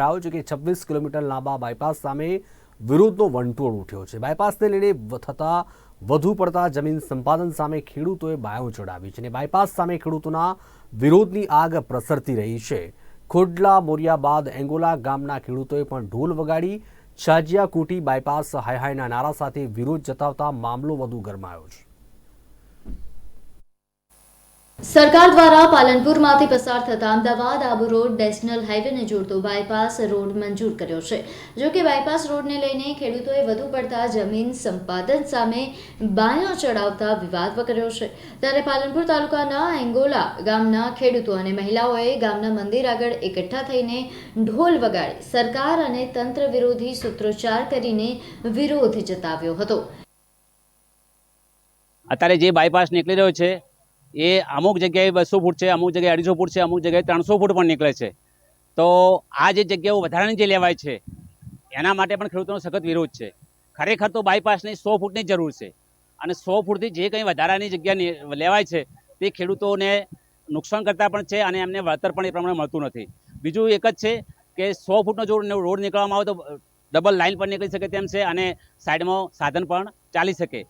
રહ્યો છે કે છવ્વીસ કિલોમીટર લાંબા બાયપાસ સામે વિરોધનો વંટોળ ઉઠ્યો છે. બાયપાસને લઈને થતા વધુ પડતા જમીન સંપાદન સામે ખેડૂતોએ બાયો ચડાવી છે અને બાયપાસ સામે ખેડૂતોના વિરોધની આગ પ્રસરતી રહી છે. ખોડલા મોરિયા બાદ એંગોલા ગામના ખેડૂતોએ પણ ઢોલ વગાડી છાજિયા કુટી બાયપાસ હાય હાયના નારા સાથે વિરોધ જતાવતા મામલો વધુ ગરમાયો છે. સરકાર દ્વારા પાલનપુરમાંથી પસાર થતા અમદાવાદ આબુ રોડ નેશનલ હાઈવેને જોડતો બાયપાસ રોડ મંજૂર કર્યો છે. જો કે બાયપાસ રોડને લઈને ખેડૂતોએ વધુ પડતા જમીન સંપાદન સામે બાયો ચડાવતા વિવાદ વકર્યો છે. ત્યારે પાલનપુર તાલુકાના એંગોલા ગામના ખેડૂતો અને મહિલાઓએ ગામના મંદિર આગળ એકઠા થઈને ઢોલ વગાડી સરકાર અને તંત્ર વિરોધી સૂત્રોચ્ચાર કરીને વિરોધ જતાવ્યો હતો. અત્યારે જે બાયપાસ નીકળી રહ્યો છે એ અમુક જગ્યાએ બસો ફૂટ છે, અમુક જગ્યાએ અઢીસો ફૂટ છે, અમુક જગ્યાએ ત્રણસો ફૂટ પણ નીકળે છે. તો આ જે જગ્યાઓ વધારાની જે લેવાય છે, એના માટે પણ ખેડૂતોનો સખત વિરોધ છે. ખરેખર તો બાયપાસની સો ફૂટની જરૂર છે. અને સો ફૂટથી જે કંઈ વધારાની જગ્યા લેવાય છે, તે ખેડૂતોને નુકસાન કરતા પણ છે અને એમને વળતર પણ એ પ્રમાણે મળતું નથી. બીજું એક જ છે કે સો ફૂટનો જો રોડ નીકળવામાં આવે તો ડબલ લાઇન પણ નીકળી શકે તેમ છે અને સાઈડમાં સાધન પણ ચાલી શકે.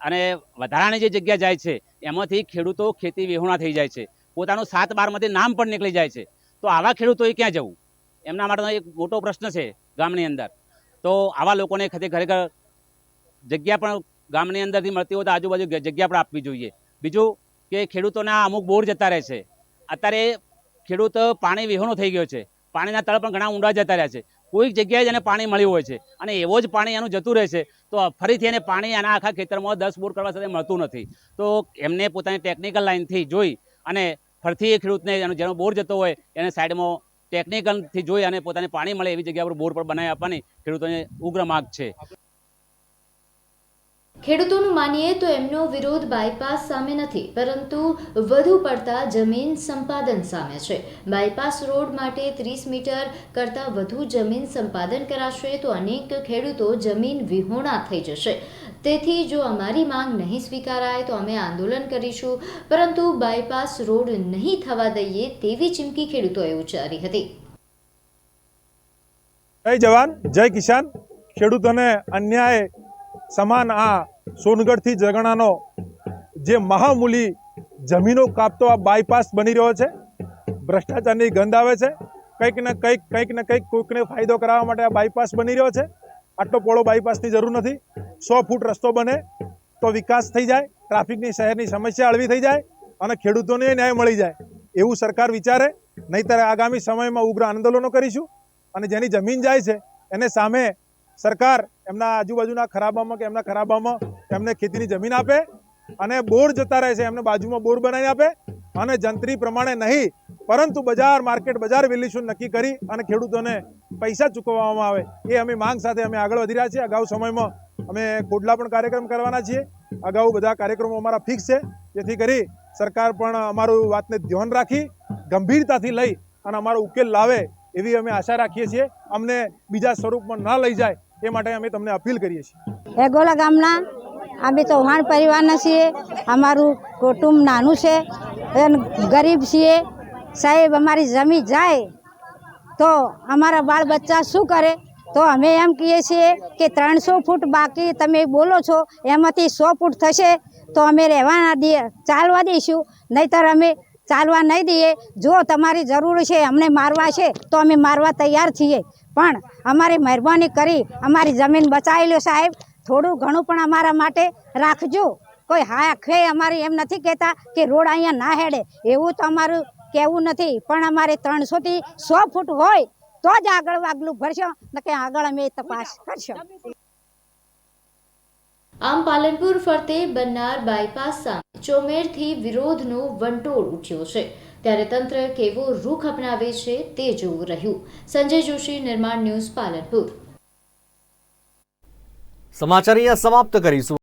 અને વધારાની જે જગ્યા જાય છે, એમાંથી ખેડૂતો ખેતી વિહોણા થઈ જાય છે. પોતાનું સાત બારમાંથી નામ પણ નીકળી જાય છે. તો આવા ખેડૂતોએ ક્યાં જવું? એમના માટેનો એક મોટો પ્રશ્ન છે ગામની અંદર. તો આવા લોકોને ખરેખર જગ્યા પણ ગામની અંદરથી મળતી હોય તો આજુબાજુ જગ્યા પણ આપવી જોઈએ. બીજું કે ખેડૂતોના અમુક બોર જતા રહે છે. અત્યારે ખેડૂત પાણી વિહોણો થઈ ગયો છે. પાણીના તળ પણ ઘણા ઊંડા જતા રહ્યા છે. કોઈક જગ્યાએ જ એને પાણી મળ્યું હોય છે. અને એવો જ પાણી એનું જતું રહે છે. તો ફરીથી એને પાણી આના આખા ખેતરમાં દસ બોર કરવા સાથે મળતું નથી. તો એમને પોતાની ટેકનિકલ લાઇનથી જોઈ અને ફરીથી એ ખેડૂતને એનો જેનો બોર જતો હોય એને સાઈડમાં ટેકનિકલથી જોઈ અને પોતાને પાણી મળે એવી જગ્યા પર બોર પર બનાવી આપવાની ખેડૂતોને ઉગ્ર માગ છે. ખેડૂતોનું માનીએ તો એમનો વિરોધ બાયપાસ સામે નથી, પરંતુ વધુ પડતા જમીન સંપાદન સામે છે. બાયપાસ રોડ માટે ત્રીસ મીટર કરતાં વધુ જમીન સંપાદન કરાશે તો અનેક ખેડૂતો જમીન વિહોણા થઈ જશે. તેથી જો અમારી માંગ નહીં સ્વીકારાય તો અમે આંદોલન કરીશું, પરંતુ બાયપાસ રોડ નહીં થવા દઈએ તેવી ચીમકી ખેડૂતોએ ઉચ્ચારી હતી. જય જવાન, જય કિસાન. ખેડૂતોને અન્યાય સમાન આ સોનગઢથી જગણાનો જે મહામૂલી જમીનો કાપતો આ બાયપાસ બની રહ્યો છે, ભ્રષ્ટાચારની ગંધ આવે છે, કંઈક ને કંઈક કંઈક ને કંઈક કોઈકને ફાયદો કરાવવા માટે આ બાયપાસ બની રહ્યો છે. આટલો પોળો બાયપાસની જરૂર નથી. સો ફૂટ રસ્તો બને તો વિકાસ થઈ જાય, ટ્રાફિકની શહેરની સમસ્યા હળવી થઈ જાય અને ખેડૂતોને ન્યાય મળી જાય. એવું સરકાર વિચારે, નહીંતર આગામી સમયમાં ઉગ્ર આંદોલનો કરીશું અને જેની જમીન જાય છે, એને સામે સરકાર એમના આજુબાજુના ખરાબામાં કે એમના ખરાબામાં એમને ખેતીની જમીન આપે અને બોર જતા રહે છે, એમને બાજુમાં બોર બનાવી આપે અને જંત્રી પ્રમાણે નહીં, પરંતુ બજાર, માર્કેટ, બજાર વેલ્યુશન નક્કી કરી અને ખેડૂતોને પૈસા ચૂકવવામાં આવે. એ અમે માંગ સાથે અમે આગળ વધી રહ્યા છીએ. અગાઉ સમયમાં અમે કોડલા પણ કાર્યક્રમ કરવાના છીએ. અગાઉ બધા કાર્યક્રમો અમારા ફિક્સ છે. જેથી કરી સરકાર પણ અમારું વાતને ધ્યાન રાખી, ગંભીરતાથી લઈ અને અમારો ઉકેલ લાવે એવી અમે આશા રાખીએ છીએ. અમને બીજા સ્વરૂપમાં ન લઈ જાય એ માટે અમે તમને અપીલ કરીએ છીએ. એગોલા ગામના, અમે ચૌહાણ પરિવારના છીએ, અમારું કુટુંબ નાનું છે ગરીબ છીએ. સાહેબ, અમારી જમી જાય તો અમારા બાળ બચ્ચા શું કરે? તો અમે એમ કહીએ છીએ કે ત્રણસો ફૂટ બાકી તમે બોલો છો, એમાંથી સો ફૂટ થશે, તો અમે રહેવાના દઈએ ચાલવા દઈશું. નહીતર અમે ચાલવા નહીં દઈએ. જો તમારી જરૂર છે, અમને મારવા છે, તો અમે મારવા તૈયાર છીએ. પણ અમારી મહેરબાની કરી અમારી જમીન બચાવી લો સાહેબ. થોડું ઘણું પણ અમારા માટે રાખજો. કોઈ હા ખે અમારી એમ નથી કહેતા કે રોડ અહીંયા ના હેડે. એવું તો અમારું કહેવું નથી. પણ અમારે ત્રણસોથી સો ફૂટ હોય તો જ આગળ વાગલું ભરશો. કે આગળ અમે તપાસ કરશો. આમ પાલનપુર ફરતે બનનાર બાયપાસ સામે ચોમેરથી વિરોધનો વંટોળ ઉઠ્યો છે. ત્યારે તંત્ર કેવો રૂખ અપનાવે છે તે જોવું રહ્યું. સંજય જોશી, નિર્માણ ન્યૂઝ પાલનપુર. સમાચાર સમાપ્ત કરીશું.